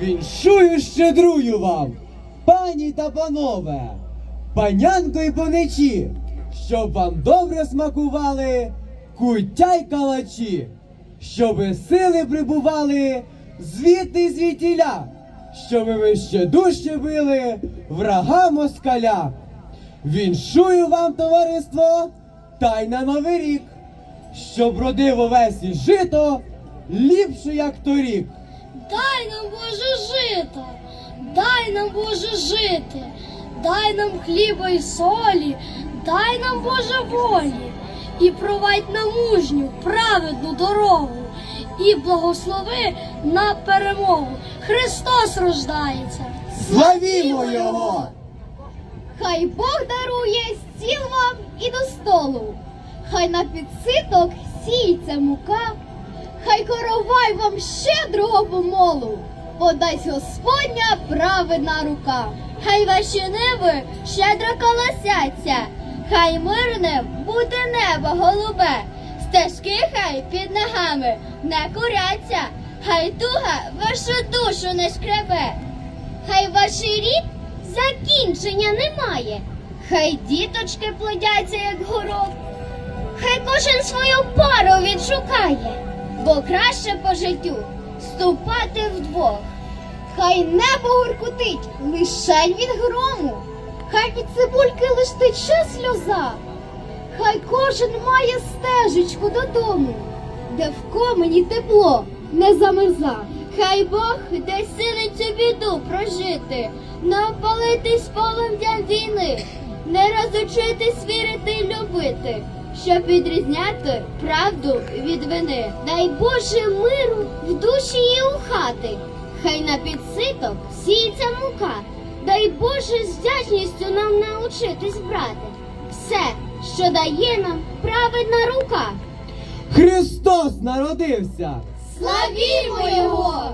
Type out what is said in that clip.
Віншую щедрую вам, пані та панове, панянко й паничі, щоб вам добре смакували куття й калачі, щоби сили прибували звідти й звідтіля, щоби ви ще дужче били врага москаля. Віншую вам, товариство, та й на новий рік, щоб родив овесь і жито ліпше, як торік. Дай нам Боже жито, дай нам Боже жити, дай нам хліба і солі, дай нам Боже волі, і провадь на мужню, праведну дорогу, і благослови на перемогу. Христос рождається. Славімо його! Хай Бог дарує стіл вам і до столу, хай на підситок сіється мука, хай коровай вам щедрого помолу, подасть Господня праведна рука. Хай ваші ниви щедро колосяться, хай мирне буде небо голубе, стежки хай під ногами не куряться, хай туга вашу душу не шкребе. Хай ваш рід закінчення немає, хай діточки плодяться, як горох, хай кожен свою пару відшукає, бо краще по життю ступати вдвох. Хай небо гуркотить лишень від грому, хай від цибульки лиш тече сльоза, хай кожен має стежечку додому, де в комені тепло не замерза. Хай Бог дасть цю біду прожити, не опалитись полум'ям війни, не розучитись вірити й любити, щоб відрізняти правду від вини. Дай Боже миру в душі і у хати, хай на підситок сіється мука. Дай Боже з вдячністю нам научитись брати все, що дає нам праведна рука. Христос народився! Славімо Його!